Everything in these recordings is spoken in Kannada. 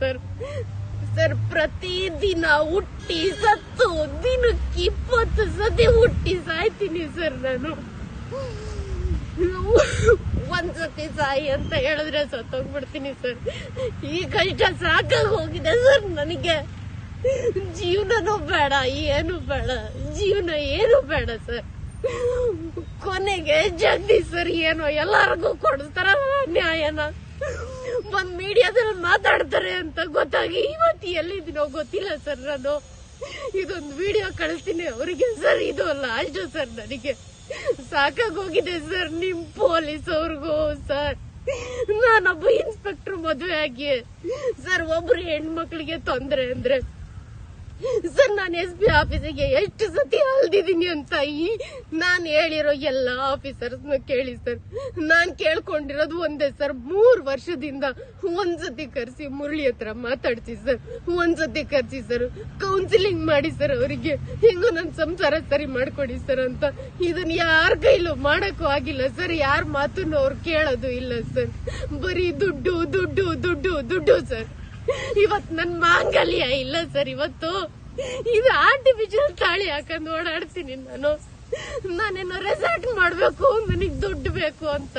ಸರ್. ಸರ್, ಪ್ರತಿದಿನ ಹುಟ್ಟಿ ಸತ್ತು, ದಿನಕ್ಕೆ ಇಪ್ಪತ್ತು ಸತಿ ಹುಟ್ಟಿ ಸಾಯ್ತೀನಿ ಸರ್ ನಾನು. ಒಂದ್ಸತಿ ಸಾಯಿ ಅಂತ ಹೇಳಿದ್ರೆ ಸತ್ತೋಗ್ಬಿಡ್ತೀನಿ ಸರ್. ಈ ಕಷ್ಟ ಸಾಕಾಗಿ ಹೋಗಿದೆ ಸರ್ ನನಗೆ. ಜೀವನನೂ ಬೇಡ, ಏನು ಬೇಡ, ಜೀವನ ಏನು ಬೇಡ ಸರ್. ಕೊನೆಗೆ ಜಗದೀಶ್ ಸರ್, ಏನೋ ಎಲ್ಲಾರ್ಗು ಕೊಡ್ತಾರ ನ್ಯಾಯನ. ಒಂದ್ ಮೀಡಿಯಾದಲ್ಲಿ ಮಾತಾಡ್ತಾರೆ ಅಂತ ಗೊತ್ತಾಗಿ, ಇವತ್ತು ಎಲ್ಲಿದ್ದೀನೋ ಗೊತ್ತಿಲ್ಲ ಸರ್ ನಾನು. ಇದೊಂದು ವಿಡಿಯೋ ಕಳಿಸ್ತೀನಿ ಅವರಿಗೆ ಸರ್, ಇದು ಲಾಸ್ಟ್ ಸರ್ ನನಗೆ. ಸಾಕಾಗೋಗಿದೆ ಸರ್ ನಿಮ್ ಪೊಲೀಸ್ ಅವ್ರಿಗೂ, ಸರ್. ನಾನೊಬ್ಬ ಇನ್ಸ್ಪೆಕ್ಟರ್ ಮದುವೆ ಆಗಿ, ಸರ್ ಒಬ್ರು ಹೆಣ್ಮಕ್ಳಿಗೆ ತೊಂದ್ರೆ ಅಂದ್ರೆ ಸರ್, ನಾನು ಎಸ್ ಪಿ ಆಫೀಸಿಗೆ ಎಷ್ಟು ಸತಿ ಅಲ್ದಿದ್ದೀನಿ ಅಂತ ಈ ನಾನು ಹೇಳಿರೋ ಎಲ್ಲ ಆಫೀಸರ್ಸ್ ಕೇಳಿ ಸರ್. ನಾನು ಕೇಳ್ಕೊಂಡಿರೋದು ಒಂದೇ ಸರ್, ಮೂರು ವರ್ಷದಿಂದ ಒಂದ್ಸತಿ ಕರೆಸಿ ಮುರಳಿ ಹತ್ರ ಮಾತಾಡ್ಸಿ ಸರ್. ಒಂದ್ಸತಿ ಕರೆಸಿ ಸರ್ ಕೌನ್ಸಿಲಿಂಗ್ ಮಾಡಿ ಸರ್ ಅವರಿಗೆ. ಹೆಂಗೋ ನನ್ನ ಸಂಸಾರ ಸರಿ ಮಾಡ್ಕೊಡಿ ಸರ್ ಅಂತ. ಇದನ್ನ ಯಾರ ಕೈಲೂ ಮಾಡೋಕ್ಕೂ ಆಗಿಲ್ಲ ಸರ್, ಯಾರ ಮಾತನ್ನು ಅವ್ರು ಕೇಳೋದು ಇಲ್ಲ ಸರ್. ಬರೀ ದುಡ್ಡು ದುಡ್ಡು ದುಡ್ಡು ದುಡ್ಡು ಸರ್. ಇವತ್ ನನ್ ಮಾಂಗಲ್ಯ ಇಲ್ಲ ಸರ್, ಇವತ್ತು ಇದು ಆರ್ಟಿಫಿಷಿಯಲ್ ತಾಳಿ ಹಾಕೊಂಡ್ ಓಡಾಡ್ತೀನಿ ನಾನು. ನಾನೇನೋ ರೆಸಾರ್ಟ್ ಮಾಡ್ಬೇಕು, ನನಗ್ ದುಡ್ಡು ಬೇಕು ಅಂತ.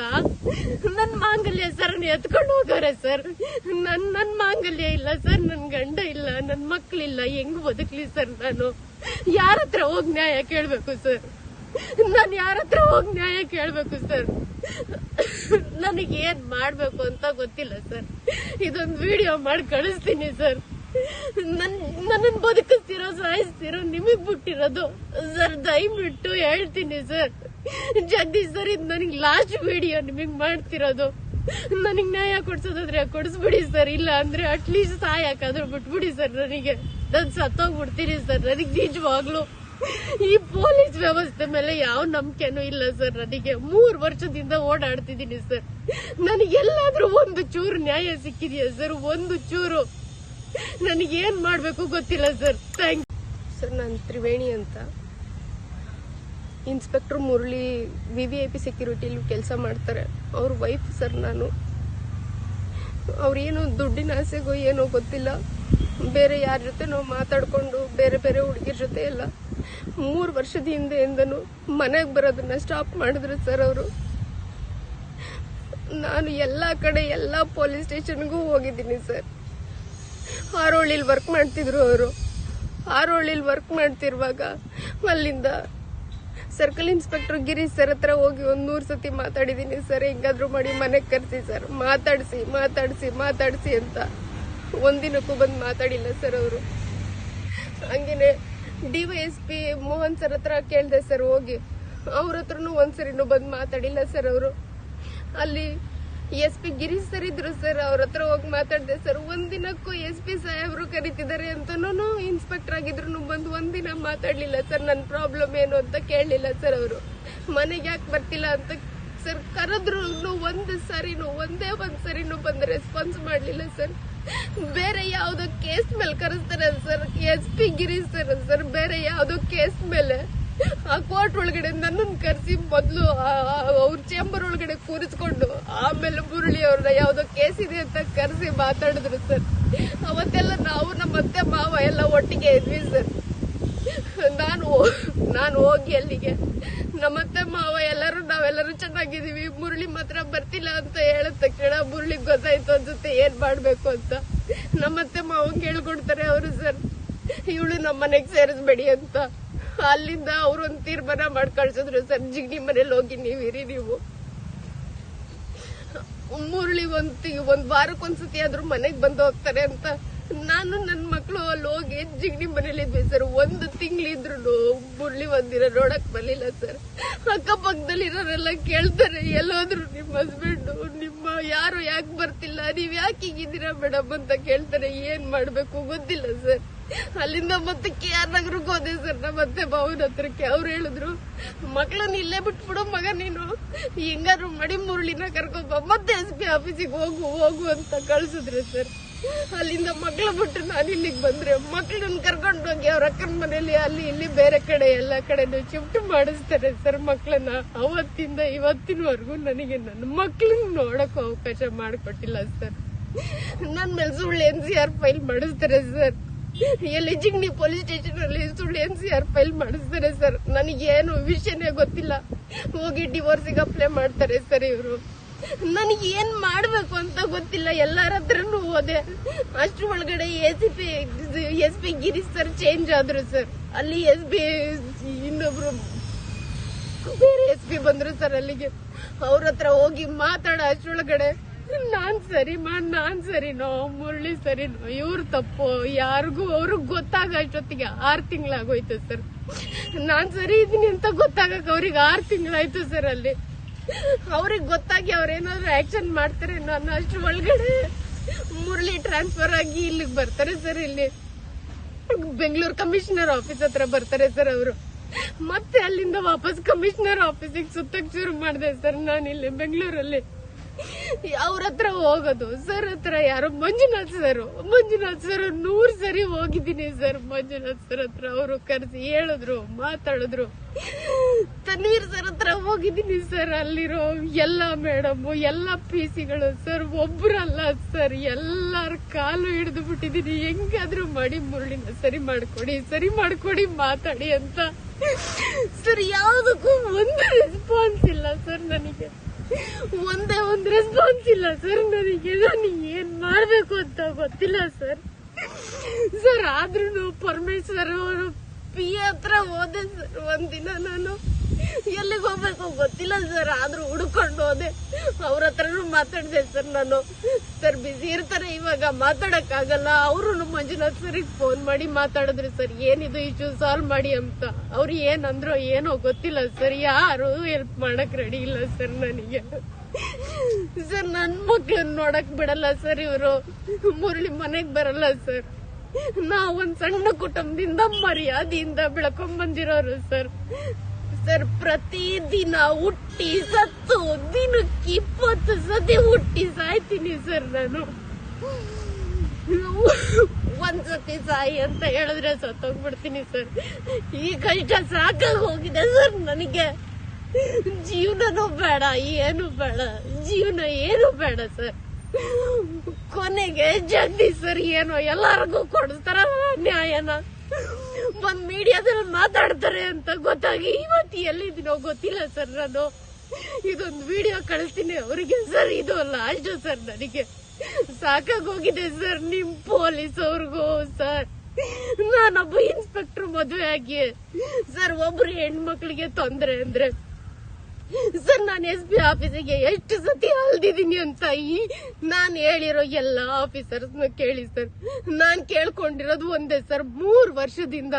ನನ್ ಮಾಂಗಲ್ಯ ಸರ್ ಎತ್ಕೊಂಡು ಹೋಗೋರೆ ಸರ್ ನನ್ ನನ್ ಮಾಂಗಲ್ಯ ಇಲ್ಲ ಸರ್ ನನ್ ಗಂಡ ಇಲ್ಲ, ನನ್ ಮಕ್ಳಿಲ್ಲ, ಹೆಂಗ್ ಬದುಕ್ಲಿ ಸರ್ ನಾನು? ಯಾರ ಹತ್ರ ಹೋಗ್ ನ್ಯಾಯ ಕೇಳ್ಬೇಕು ಸರ್ ನಾನ್ ಯಾರ ಹತ್ರ ಹೋಗ್ ನ್ಯಾಯ ಕೇಳ್ಬೇಕು ಸರ್ ನನಗೆ ಏನ್ ಮಾಡ್ಬೇಕು ಅಂತ ಗೊತ್ತಿಲ್ಲ, ಸರ್. ಇದೊಂದು ವಿಡಿಯೋ ಮಾಡಿ ಕಳಿಸ್ತೀನಿ, ಸರ್. ನನ್ನ ನನ್ನನ್ನು ಬದುಕಿಸ್ತಿರೋ, ಸಾಯಿಸ್ತಿರೋ, ನಿಮಗ್ ಬಿಟ್ಟಿರೋದು, ಸರ್, ದಯವಿಟ್ಟು ಹೇಳ್ತೀನಿ, ಸರ್. ಜಗದೀಶ್ ಸರ್, ಇದು ನನಗೆ ಲಾಸ್ಟ್ ವಿಡಿಯೋ ನಿಮಗ್ ಮಾಡ್ತಿರೋದು. ನನಗ್ ನ್ಯಾಯ ಕೊಡ್ಸೋದಾದ್ರೆ ಕೊಡಿಸ್ಬಿಡಿ, ಸರ್. ಇಲ್ಲ ಅಂದ್ರೆ ಅಟ್ಲೀಸ್ಟ್ ಸಾಯಕಾದ್ರೂ ಬಿಟ್ಬಿಡಿ, ಸರ್, ನನಗೆ. ನಾನು ಸತ್ತೋಗ್ಬಿಡ್ತೀನಿ, ಸರ್. ನನಗೆ ನಿಜವಾಗ್ಲು ಈ ಪೊಲೀಸ್ ವ್ಯವಸ್ಥೆ ಮೇಲೆ ಯಾವ ನಂಬಿಕೆನೂ ಇಲ್ಲ, ಸರ್. ನನಗೆ ಮೂರ್ ವರ್ಷದಿಂದ ಓಡಾಡ್ತಿದ್ದೀನಿ, ಸರ್. ನನಗೆ ಎಲ್ಲಾದ್ರೂ ಒಂದು ಚೂರು ನ್ಯಾಯ ಸಿಕ್ಕಿದೆಯಾ, ಸರ್? ಒಂದು ಚೂರು. ನನಗೆ ಏನ್ ಮಾಡ್ಬೇಕು ಗೊತ್ತಿಲ್ಲ, ಸರ್. ಥ್ಯಾಂಕ್ ಸರ್, ನಾನು ತ್ರಿವೇಣಿ ಅಂತ. Inspector Murali V V I P ಸೆಕ್ಯೂರಿಟಿಯಲ್ಲಿ ಕೆಲಸ ಮಾಡ್ತಾರೆ. ಅವ್ರ ವೈಫ್, ಸರ್, ನಾನು. ಅವ್ರೇನು ದುಡ್ಡಿನ ಆಸೆಗೋ ಏನೋ ಗೊತ್ತಿಲ್ಲ. ಬೇರೆ ಯಾರ ಜೊತೆ ನಾವು ಮಾತಾಡಿಕೊಂಡು ಬೇರೆ ಬೇರೆ ಹುಡುಗಿರ ಜೊತೆ ಎಲ್ಲ ಮೂರು ವರ್ಷದ ಹಿಂದೆಯಿಂದನು ಮನೆಗೆ ಬರೋದನ್ನ ಸ್ಟಾಪ್ ಮಾಡಿದ್ರು ಸರ್ ಅವರು. ನಾನು ಎಲ್ಲ ಕಡೆ ಎಲ್ಲ ಪೊಲೀಸ್ ಸ್ಟೇಷನ್ಗೂ ಹೋಗಿದ್ದೀನಿ ಸರ್ ಹಾರೋಳಿಲಿ ವರ್ಕ್ ಮಾಡ್ತಿದ್ರು ಅವರು. ಹಾರೋಳಿಲಿ ವರ್ಕ್ ಮಾಡ್ತಿರುವಾಗ ಅಲ್ಲಿಂದ ಸರ್ಕಲ್ ಇನ್ಸ್ಪೆಕ್ಟರ್ ಗಿರೀಶ್ ಸರ್ ಹತ್ರ ಹೋಗಿ ಒಂದು ನೂರು ಸತಿ ಮಾತಾಡಿದೀನಿ ಸರ್ ಹೆಂಗಾದ್ರೂ ಮಾಡಿ ಮನೆಗೆ ಕರ್ಸಿ ಸರ್ ಮಾತಾಡಿಸಿ ಮಾತಾಡಿಸಿ ಮಾತಾಡಿಸಿ ಅಂತ. ಒಂದಿನಕ್ಕೂ ಬಂದು ಮಾತಾಡಿಲ್ಲ ಸರ್ ಅವರು. ಹಂಗೇನೆ ಡಿವೈಎಸ್ಪಿ ಮೋಹನ್ ಸರ್ ಹತ್ರ ಕೇಳಿದೆ ಸರ್, ಹೋಗಿ. ಅವ್ರ ಹತ್ರನೂ ಒಂದ್ಸರಿನೂ ಬಂದು ಮಾತಾಡಿಲ್ಲ ಸರ್ ಅವರು. ಅಲ್ಲಿ ಎಸ್ ಪಿ ಗಿರೀಶ್ ಸರ್ ಇದ್ರು ಸರ್, ಅವ್ರ ಹತ್ರ ಹೋಗಿ ಮಾತಾಡಿದೆ ಸರ್, ಒಂದಿನಕ್ಕೂ ಎಸ್ ಪಿ ಸಾಹೇಬ್ರು ಕರಿತಿದ್ದಾರೆ ಅಂತನೂ ಇನ್ಸ್ಪೆಕ್ಟರ್ ಆಗಿದ್ರು ಬಂದು ಒಂದಿನ ಮಾತಾಡ್ಲಿಲ್ಲ ಸರ್ ನನ್ನ ಪ್ರಾಬ್ಲಮ್ ಏನು ಅಂತ ಕೇಳಲಿಲ್ಲ ಸರ್ ಅವರು. ಮನೆಗೆ ಯಾಕೆ ಬರ್ತಿಲ್ಲ ಅಂತ ಸರ್ ಕರೆದ್ರು ಒಂದು ಸರಿನು, ಒಂದೇ ಒಂದ್ ಸರಿನು ಬಂದು ರೆಸ್ಪಾನ್ಸ್ ಮಾಡ್ಲಿಲ್ಲ ಸರ್. ಬೇರೆ ಯಾವ್ದೋ ಕೇಸ್ ಮೇಲೆ ಕರೆಸ್ತಾರೆ S P Girish sir sir, ಬೇರೆ ಯಾವ್ದೋ ಕೇಸ್ ಮೇಲೆ ಆ ಕೋರ್ಟ್ ಒಳಗಡೆ ನನ್ನನ್ನು ಕರೆಸಿ ಮೊದಲು ಅವ್ರ ಚೇಂಬರ್ ಒಳಗಡೆ ಕೂರಿಸ್ಕೊಂಡು ಆಮೇಲೆ ಮುರಳಿ ಅವ್ರನ್ನ ಯಾವ್ದೋ ಕೇಸ್ ಇದೆ ಅಂತ ಕರೆಸಿ ಮಾತಾಡಿದ್ರು ಸರ್. ಅವತ್ತೆಲ್ಲ ನಾವು ನಮ್ಮ ಅತ್ತೆ ಮಾವ ಎಲ್ಲ ಒಟ್ಟಿಗೆ ಇದ್ವಿ ಸರ್. ನಾನು ನಾನು ಹೋಗಿ ಅಲ್ಲಿಗೆ. ನಮ್ಮತ್ತೆ ಮಾವ ಎಲ್ಲರೂ, ನಾವೆಲ್ಲರೂ ಚೆನ್ನಾಗಿದೀವಿ ಮುರಳಿ ಮಾತ್ರ ಬರ್ತಿಲ್ಲ ಅಂತ ಹೇಳಿದ ತಕ್ಷಣ ಮುರುಳಿ ಗೊತ್ತಾಯ್ತು ಅನ್ಸುತ್ತೆ ಏನ್ ಮಾಡ್ಬೇಕು ಅಂತ. ನಮ್ಮತ್ತೆ ಮಾವ ಕೇಳ್ಕೊಡ್ತಾರೆ ಅವರು ಸರ್. ಇವಳು ನಮ್ಮ ಮನೆಗ್ ಸೇರಿಸ್ಬೇಡಿ ಅಂತ. ಅಲ್ಲಿಂದ ಅವ್ರೊಂದ್ ತೀರ್ಮಾನ ಮಾಡಿ ಕಳ್ಸಿದ್ರು, ಸರ್ ಜಿಗ್ನಿ ಮನೇಲಿ ಹೋಗಿ ನೀವಿರಿ ನೀವು. ಮುರಳಿ ಒಂದ್ ಒಂದ್ ವಾರಕ್ಕೊಂದ್ಸತಿ ಆದ್ರೂ ಮನೆಗ್ ಬಂದು ಹೋಗ್ತಾರೆ ಅಂತ ನಾನು ನನ್ ಮಕ್ಳು ಅಲ್ಲಿ ಹೋಗಿ ಜಿಗ್ನಿ ಮನೇಲಿದ್ವಿ ಸರ್. ಒಂದು ತಿಂಗಳಿದ್ರು ಮುರಳಿ ಒಂದಿನ ನೋಡಕ್ ಬರ್ಲಿಲ್ಲ ಸರ್. ಅಕ್ಕಪಕ್ಕದಲ್ಲಿರೋರೆಲ್ಲ ಕೇಳ್ತಾರೆ, ಎಲ್ಲೋದ್ರು ನಿಮ್ ಹಸ್ಬೆಂಡ್ ನಿಮ್ಮ ಯಾರು ಯಾಕೆ ಬರ್ತಿಲ್ಲ? ನೀವ್ ಯಾಕೆ ಹೀಗಿದ್ದೀರಾ ಮೇಡಮ್ ಅಂತ ಕೇಳ್ತಾರೆ, ಏನ್ ಮಾಡ್ಬೇಕು? ಗೊತ್ತಿಲ್ಲ ಸರ್. ಅಲ್ಲಿಂದ ಮತ್ತೆ ಕೆ ಆರ್ ನಗರಕ್ಕೆ ಹೋದೆ ಸರ್. ನಮ್ಮ ಮತ್ತೆ ಭಾವನ ಹತ್ರಕ್ಕೆ. ಅವ್ರು ಹೇಳಿದ್ರು, ಮಕ್ಳನ್ನ ಇಲ್ಲೇ ಬಿಟ್ಬಿಡು ಮಗ ನೀನು. ಹೆಂಗಾದ್ರು ಮಡಿ ಮುರುಳಿನ ಕರ್ಕೊಬ ಮತ್ತೆ ಎಸ್ ಪಿ ಆಫೀಸಿಗೆ ಹೋಗು ಹೋಗು ಅಂತ ಕಳ್ಸಿದ್ರು ಸರ್. ಅಲ್ಲಿಂದ ಮಕ್ಕಳು ಬಿಟ್ಟು ನಾನು ಇಲ್ಲಿಗೆ ಬಂದ್ರೆ ಮಕ್ಳನ್ನ ಕರ್ಕೊಂಡು ಹೋಗಿ ಅವ್ರ ಅಕ್ಕನ ಮನೇಲಿ ಅಲ್ಲಿ ಇಲ್ಲಿ ಬೇರೆ ಕಡೆ ಎಲ್ಲ ಕಡೆನೂ ಶಿಫ್ಟ್ ಮಾಡಿಸ್ತಾರೆ ಸರ್ ಮಕ್ಳನ್ನ. ಅವತ್ತಿಂದ ಇವತ್ತಿನವರೆಗೂ ನನಗೆ ನನ್ನ ಮಕ್ಳನ್ನ ನೋಡಕ್ ಅವಕಾಶ ಮಾಡಿಕೊಟ್ಟಿಲ್ಲ ಸರ್ ನನ್ ಮೇಲೆ ಸುಳ್ಳು ಎನ್ ಸಿ ಆರ್ ಫೈಲ್ ಮಾಡಿಸ್ತಾರೆ ಸರ್ ಎಲ್ಲಿ ಜಿಗ್ನಿ ಪೊಲೀಸ್ ಸ್ಟೇಷನ್ ಅಲ್ಲಿ ಸುಳ್ಳು ಎನ್ ಸಿ ಆರ್ ಫೈಲ್ ಮಾಡಿಸ್ತಾರೆ ಸರ್ ನನಗೇನು ವಿಷಯನೇ ಗೊತ್ತಿಲ್ಲ. ಹೋಗಿ ಡಿವೋರ್ಸಿಗೆ ಅಪ್ಲೈ ಮಾಡ್ತಾರೆ ಸರ್ ಇವರು. ನನಗೆ ಏನ್ ಮಾಡ್ಬೇಕು ಅಂತ ಗೊತ್ತಿಲ್ಲ ಎಲ್ಲಾರ ಹತ್ರನು ಹೋದೆ. ಅಷ್ಟ್ರ ಒಳಗಡೆ S P S P Girish sir change ಆದ್ರು ಸರ್ ಅಲ್ಲಿ ಎಸ್ ಪಿ ಇನ್ನೊಬ್ರು ಬೇರೆ ಎಸ್ ಪಿ ಬಂದ್ರು ಸರ್ ಅಲ್ಲಿಗೆ. ಅವ್ರ ಹತ್ರ ಹೋಗಿ ಮಾತಾಡ ಅಷ್ಟ್ರೊಳಗಡೆ ನಾನ್ ಸರಿಮಾ ನಾನ್ ಸರಿನೋ ಮುರಳಿ ಸರಿನೋ ಇವ್ರ ತಪ್ಪು. ಯಾರಿಗೂ, ಅವ್ರಿಗೆ ಗೊತ್ತಾಗ ಅಷ್ಟೊತ್ತಿಗೆ ಆರ್ ತಿಂಗಳಾಗೋಯ್ತು ಸರ್ ನಾನ್ ಸರಿ ಇದೀನಿ ಅಂತ ಗೊತ್ತಾಗಕ್ ಅವ್ರಿಗೆ ಆರ್ ತಿಂಗಳಾಯ್ತು ಸರ್ ಅಲ್ಲಿ. ಅವ್ರಿಗೆ ಗೊತ್ತಾಗಿ ಅವ್ರೇನಾದ್ರು ಆಕ್ಷನ್ ಮಾಡ್ತಾರೆ ನಾನು ಅಷ್ಟು ಒಳಗಡೆ ಮುರಳಿ ಟ್ರಾನ್ಸ್ಫರ್ ಆಗಿ ಇಲ್ಲಿಗೆ ಬರ್ತಾರೆ ಸರ್ ಇಲ್ಲಿ. ಬೆಂಗಳೂರು ಕಮಿಷನರ್ ಆಫೀಸ್ ಹತ್ರ ಬರ್ತಾರೆ ಸರ್ ಅವರು. ಮತ್ತೆ ಅಲ್ಲಿಂದ ವಾಪಸ್ ಕಮಿಷನರ್ ಆಫೀಸಿಗೆ ಸುತ್ತಕ್ಕೆ ಶುರು ಮಾಡಿದೆ ಸರ್ ನಾನು ಇಲ್ಲಿ ಬೆಂಗಳೂರಲ್ಲಿ. ಅವ್ರ ಹತ್ರ ಹೋಗೋದು? ಸರ್ ಹತ್ರ ಯಾರು? ಮಂಜುನಾಥ್ ಸರ್ ಮಂಜುನಾಥ್ ಸರ್ ನೂರ್ ಸರಿ ಹೋಗಿದ್ದೀನಿ ಸರ್ ಮಂಜುನಾಥ್ ಸರ್ ಹತ್ರ ಅವರು ಕರೆಸಿ ಹೇಳಿದ್ರು, ಮಾತಾಡಿದ್ರು. ತನ್ವೀರ್ ಸರ್ ಹತ್ರ ಹೋಗಿದ್ದೀನಿ ಸರ್ ಅಲ್ಲಿರೋ ಎಲ್ಲ ಮೇಡಮ್ ಎಲ್ಲ ಪಿ ಸಿಗಳು ಸರ್ ಒಬ್ರಲ್ಲ ಸರ್ ಎಲ್ಲಾರ ಕಾಲು ಹಿಡಿದು ಬಿಟ್ಟಿದ್ದೀನಿ. ಹೆಂಗಾದ್ರೂ ಮಾಡಿ ಮುರುಳಿನ ಸರಿ ಮಾಡ್ಕೊಡಿ ಸರಿ ಮಾಡ್ಕೊಡಿ, ಮಾತಾಡಿ ಅಂತ. ಸರ್ ಯಾವುದಕ್ಕೂ ಒಂದು ರೆಸ್ಪಾನ್ಸ್ ಇಲ್ಲ ಸರ್ ನನಗೆ. ಒಂದೇ ಒಂದು ರೆಸ್ಪಾನ್ಸ್ ಇಲ್ಲ ಸರ್ ನನಗೆ ನಾನು ಏನ್ ಮಾಡ್ಬೇಕು ಅಂತ ಗೊತ್ತಿಲ್ಲ ಸರ್ ಸರ್ ಆದ್ರೂ ಪರಮೇಶ್ವರ್ ಅವರು ಪಿ ಹತ್ರ ಹೋದೆ ಸರ್ ಒಂದಿನ ನಾನು ಎಲ್ಲಿಗೆ ಹೋಗ್ಬೇಕು ಗೊತ್ತಿಲ್ಲ ಸರ್, ಆದ್ರೂ ಹುಡ್ಕೊಂಡು ಹೋದೆ. ಅವ್ರ ಹತ್ರನು ಮಾತಾಡಿದೆ ಸರ್ ನಾನು. ಸರ್ ಬಿಸಿ ಇರ್ತಾರೆ ಇವಾಗ ಮಾತಾಡಕ್ ಆಗಲ್ಲ ಅವರು ಮಂಜುನಾಥ್ ಸರಿಗೆ ಫೋನ್ ಮಾಡಿ ಮಾತಾಡಿದ್ರಿ ಸರ್, ಏನಿದು ಇಶ್ಯೂ ಸಾಲ್ವ್ ಮಾಡಿ ಅಂತ. ಅವ್ರು ಏನಂದ್ರು ಏನೋ ಗೊತ್ತಿಲ್ಲ ಸರ್, ಯಾರು ಹೆಲ್ಪ್ ಮಾಡಕ್ ರೆಡಿ ಇಲ್ಲ ಸರ್ ನನಗೆ. ಸರ್, ನನ್ ಮಕ್ಳನ್ನ ನೋಡಕ್ ಬಿಡಲ್ಲ ಸರ್ ಇವರು. ಮುರಳಿ ಮನೆಗ್ ಬರಲ್ಲ ಸರ್. ನಾವ್ ಒಂದ್ ಸಣ್ಣ ಕುಟುಂಬದಿಂದ ಮರ್ಯಾದೆಯಿಂದ ಬೆಳ್ಕೊಂಡ್ ಬಂದಿರೋರು ಸರ್. ಸರ್ ಪ್ರತಿದಿನ ಹುಟ್ಟಿ ಸತ್ತು, ದಿನಕ್ಕೆ ಇಪ್ಪತ್ತು ಸತಿ ಹುಟ್ಟಿ ಸಾಯ್ತೀನಿ ಸರ್ ನಾನು. ಒಂದ್ಸತಿ ಸಾಯಿ ಅಂತ ಹೇಳಿದ್ರೆ ಸತ್ತೋಗ್ಬಿಡ್ತೀನಿ ಸರ್. ಈ ಕಷ್ಟ ಸಾಕಾಗಿ ಹೋಗಿದೆ ಸರ್ ನನಗೆ. ಜೀವನನೂ ಬೇಡ, ಏನು ಬೇಡ, ಜೀವನ ಏನು ಬೇಡ ಸರ್. ಕೊನೆಗೆ ಜಗದೀಶ್ ಸರ್, ಏನೋ ಎಲ್ಲಾರ್ಗು ಕೊಡಿಸ್ತಾರ ನ್ಯಾಯನ. ಒಂದ್ ಮೀಡಿಯಾದಲ್ಲಿ ಮಾತಾಡ್ತಾರೆ ಅಂತ ಗೊತ್ತಾಗಿ ಇವತ್ತು ಎಲ್ಲಿದ್ದೀನೋ ಗೊತ್ತಿಲ್ಲ ಸರ್ ನಾನು. ಇದೊಂದು ವಿಡಿಯೋ ಕಳಿಸ್ತೀನಿ ಅವರಿಗೆ ಸರ್, ಇದು ಲಾಸ್ಟ್ ಸರ್ ನನಗೆ. ಸಾಕಾಗೋಗಿದೆ ಸರ್ ನಿಮ್ ಪೊಲೀಸ್ ಅವ್ರಿಗೂ ಸರ್. ನಾನೊಬ್ಬ ಇನ್ಸ್ಪೆಕ್ಟರ್ ಮದುವೆ ಆಗಿ. ಸರ್, ಒಬ್ರು ಹೆಣ್ಮಕ್ಳಿಗೆ ತೊಂದ್ರೆ ಅಂದ್ರೆ ಸರ್, ನಾನು ಎಸ್ ಪಿ ಆಫೀಸಿಗೆ ಎಷ್ಟು ಸತಿ ಅಲ್ದಿದ್ದೀನಿ ಅಂತ ಈ ನಾನು ಹೇಳಿರೋ ಎಲ್ಲ ಆಫೀಸರ್ಸ್ ಕೇಳಿ ಸರ್. ನಾನು ಕೇಳ್ಕೊಂಡಿರೋದು ಒಂದೇ ಸರ್, ಮೂರು ವರ್ಷದಿಂದ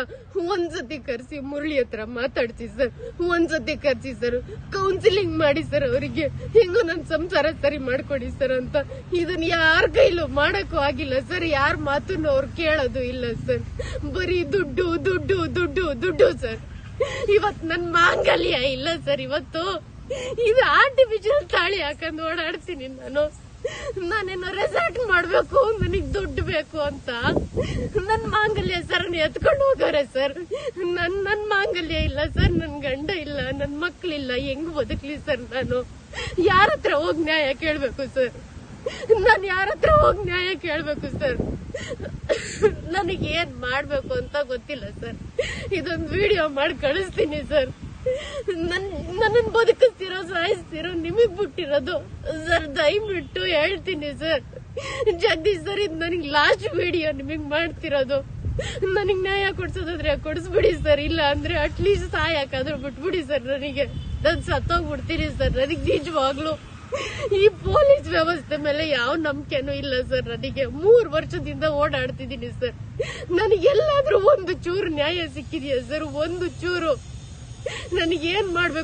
ಒಂದ್ಸತಿ ಕರೆಸಿ ಮುರಳಿ ಹತ್ರ ಮಾತಾಡ್ಸಿ ಸರ್. ಒಂದ್ಸತಿ ಕರೆಸಿ ಸರ್ ಕೌನ್ಸಿಲಿಂಗ್ ಮಾಡಿ ಸರ್ ಅವರಿಗೆ. ಹೆಂಗೋ ನನ್ನ ಸಂಸಾರ ಸರಿ ಮಾಡ್ಕೊಡಿ ಸರ್ ಅಂತ. ಇದನ್ನ ಯಾರ ಕೈಲೂ ಮಾಡೋಕ್ಕೂ ಆಗಿಲ್ಲ ಸರ್, ಯಾರ ಮಾತನ್ನು ಅವ್ರು ಕೇಳೋದು ಇಲ್ಲ ಸರ್. ಬರೀ ದುಡ್ಡು ದುಡ್ಡು ದುಡ್ಡು ದುಡ್ಡು ಸರ್. ಇವತ್ ನನ್ ಮಾಂಗಲ್ಯ ಇಲ್ಲ ಸರ್ ಇವತ್ತು. ಇದು ಆರ್ಟಿಫಿಷಿಯಲ್ ತಾಳಿ ಹಾಕೊಂಡು ಓಡಾಡ್ತೀನಿ ನಾನು. ನಾನೇನೋ ರೆಸಾರ್ಟ್ ಮಾಡ್ಬೇಕು, ನನಗ್ ದುಡ್ಡು ಬೇಕು ಅಂತ. ನನ್ ಮಾಂಗಲ್ಯ ಸರ್ ಎತ್ಕೊಂಡು ಹೋಗೋರೆ ಸರ್ ನನ್ ನನ್ ಮಾಂಗಲ್ಯ ಇಲ್ಲ ಸರ್ ನನ್ ಗಂಡ ಇಲ್ಲ, ನನ್ ಮಕ್ಳಿಲ್ಲ, ಹೆಂಗ್ ಬದುಕ್ಲಿ ಸರ್ ನಾನು? ಯಾರ ಹತ್ರ ಹೋಗ್ ನ್ಯಾಯ ಕೇಳ್ಬೇಕು ಸರ್ ನಾನ್ ಯಾರ ಹತ್ರ ಹೋಗಿ ನ್ಯಾಯ ಕೇಳ್ಬೇಕು, ಸರ್? ನನಗೆ ಏನ್ ಮಾಡ್ಬೇಕು ಅಂತ ಗೊತ್ತಿಲ್ಲ, ಸರ್. ಇದೊಂದು ವಿಡಿಯೋ ಮಾಡಿ ಕಳಿಸ್ತೀನಿ, ಸರ್. ನನ್ನ ಬದುಕಿಸ್ತಿರೋ, ಸಾಯಿಸ್ತಿರೋ, ನಿಮಗ್ ಬಿಟ್ಟಿರೋದು, ಸರ್, ದಯವಿಟ್ಟು ಹೇಳ್ತೀನಿ, ಸರ್. ಜಗದೀಶ್ ಸರ್, ಇದು ನನಗೆ ಲಾಸ್ಟ್ ವಿಡಿಯೋ ನಿಮಗ್ ಮಾಡ್ತಿರೋದು. ನನಗ್ ನ್ಯಾಯ ಕೊಡ್ಸೋದಾದ್ರೆ ಕೊಡಿಸ್ಬಿಡಿ, ಸರ್. ಇಲ್ಲ ಅಂದ್ರೆ ಅಟ್ಲೀಸ್ಟ್ ಸಾಯಕಾದ್ರೂ ಬಿಟ್ಬಿಡಿ, ಸರ್, ನನಗೆ. ನನ್ ಸತ್ತೋಗ್ಬಿಡ್ತೀನಿ, ಸರ್. ನನಗ್ ನಿಜವಾಗ್ಲು ಈ ಪೊಲೀಸ್ ವ್ಯವಸ್ಥೆ ಮೇಲೆ ಯಾವ ನಂಬಿಕೆನೂ ಇಲ್ಲ ಸರ್ ನನಗೆ. ಮೂರ್ ವರ್ಷದಿಂದ ಓಡಾಡ್ತಿದ್ದೀನಿ ಸರ್. ನನಗೆ ಎಲ್ಲಾದ್ರೂ ಒಂದು ಚೂರು ನ್ಯಾಯ ಸಿಕ್ಕಿದೆಯಾ ಸರ್? ಒಂದು ಚೂರು. ನನಗೇನ್ ಮಾಡ್ಬೇಕು?